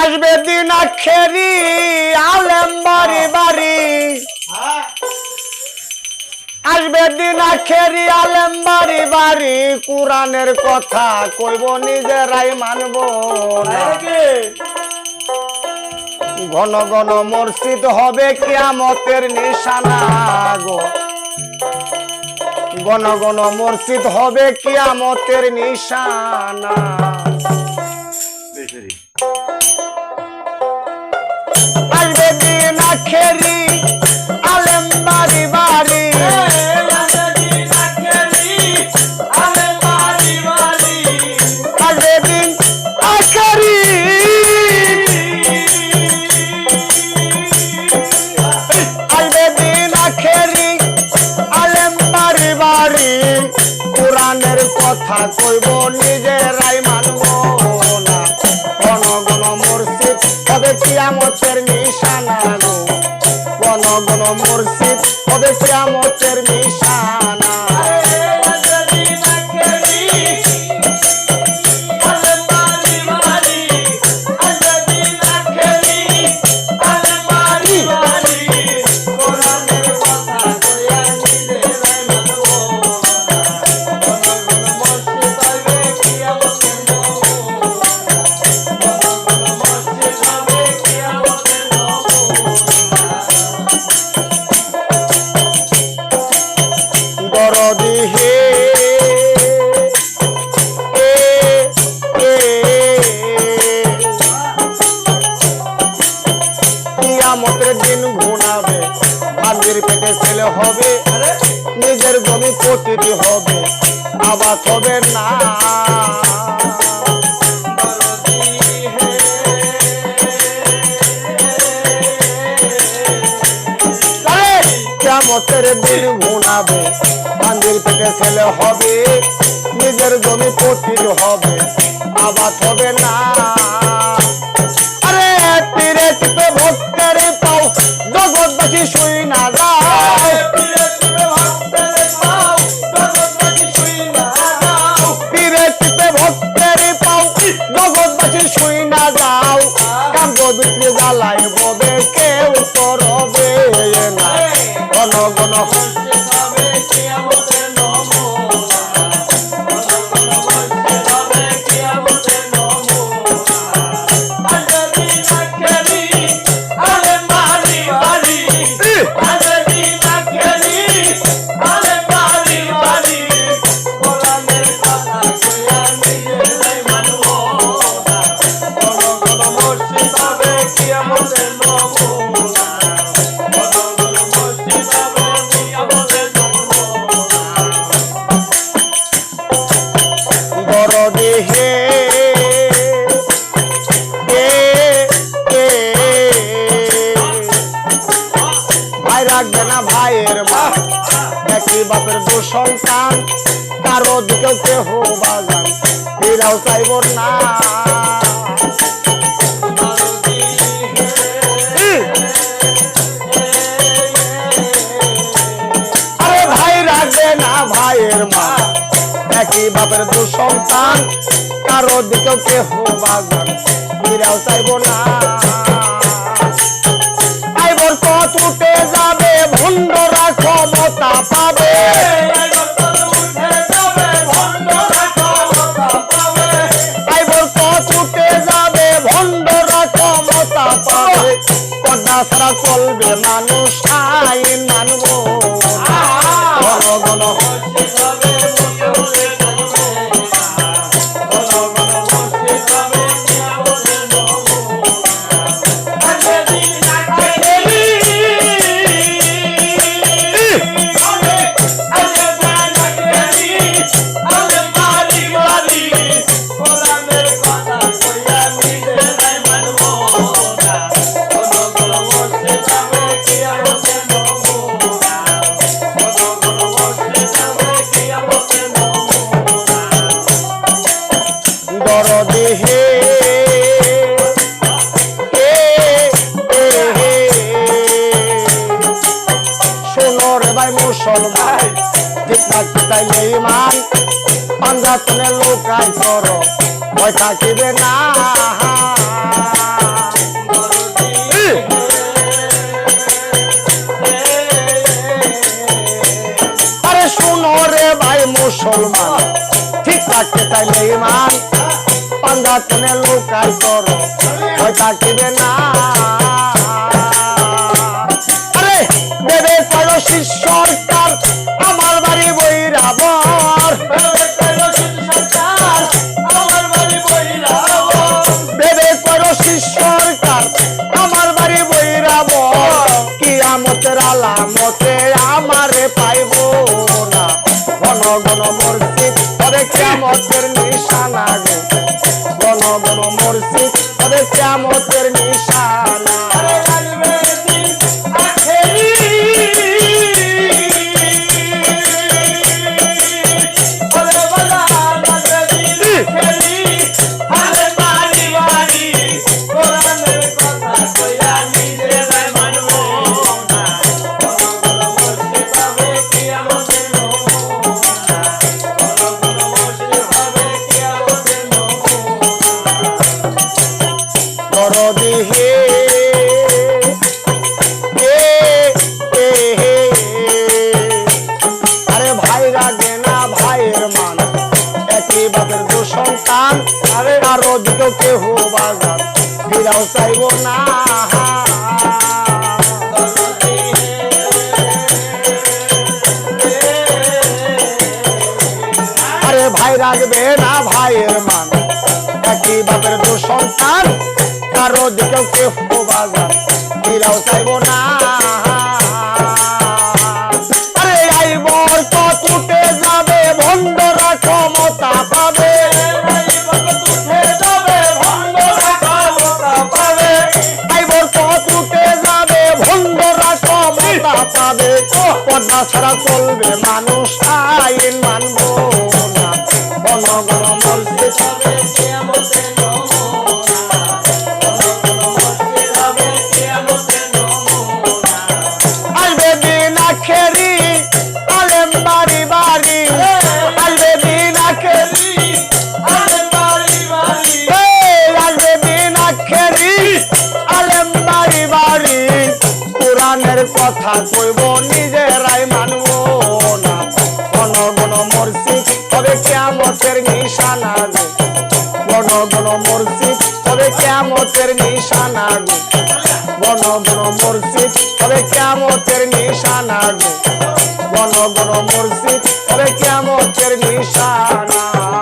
আসবে দিন আখেরি আলেম বাড়ি বাড়ি। আসবে দিন আখেরি আলেম বাড়ি বাড়ি। কোরআনের কথা কইব, নিজেরাই মানব ঘন ঘন মসজিদ হবে কিয়ামতের নিশানা গো। ঘন ঘন মসজিদ হবে কিয়ামতের নিশানা। দিন আলেম বাড়ি বাড়ি। কোরআনের কথা কইব নিজেরাই মানব না। ঘন ঘন মসজিদ হবে কিয়ামতের নিশানা। হবে। নিজের জমি প্রতিটি হবে। আবাদ হবে না। দিন ছেলে হবে। নিজের জমি প্রতিটি হবে। হবে শুই না যাও। কাম বিক্রি জ্বালাই ববে কেউ তো সন্তান কারও দিকেও কেহ বাগান এরাও চাইব না। ভাই, রাখবে না ভাইয়ের বাপের দু সন্তান কারও দিকেও কেহ বাগান এরাও চাইব না। পথ উঠে যাবে ভণ্ডরা ক্ষমতা পাবে। ছাড়া চলবে মানুষ থাকতাই এই মান পাঞ্জাতনে লোকাই সর ভয় থাকিবে না। আরে শুনো রে ভাই মুসলমান, ঠিক থাকতে তাইলে ইমান পাঞ্জাতনে লোকাই সর ভয় থাকিবে না। তবে কিয়ামতের নিশানা গো ঘন ঘন মসজিদ তবে শ্যামতের নিশানা আরে দুটো কেহ বাজার আরে ভাই রাখবে না ভাইয়ের মান, একই বাপের দু সন্তান কারও কেউ বাজার, ফিরাও চাইব না। ছাড়া চলবে মানুষ আইন ঘন মসজিদ তবে কেমতের নিশানা গো। ঘন ঘন মসজিদ তবে কেমতের নিশানা গো। ঘন ঘন মসজিদ তবে কেমতের নিশানা।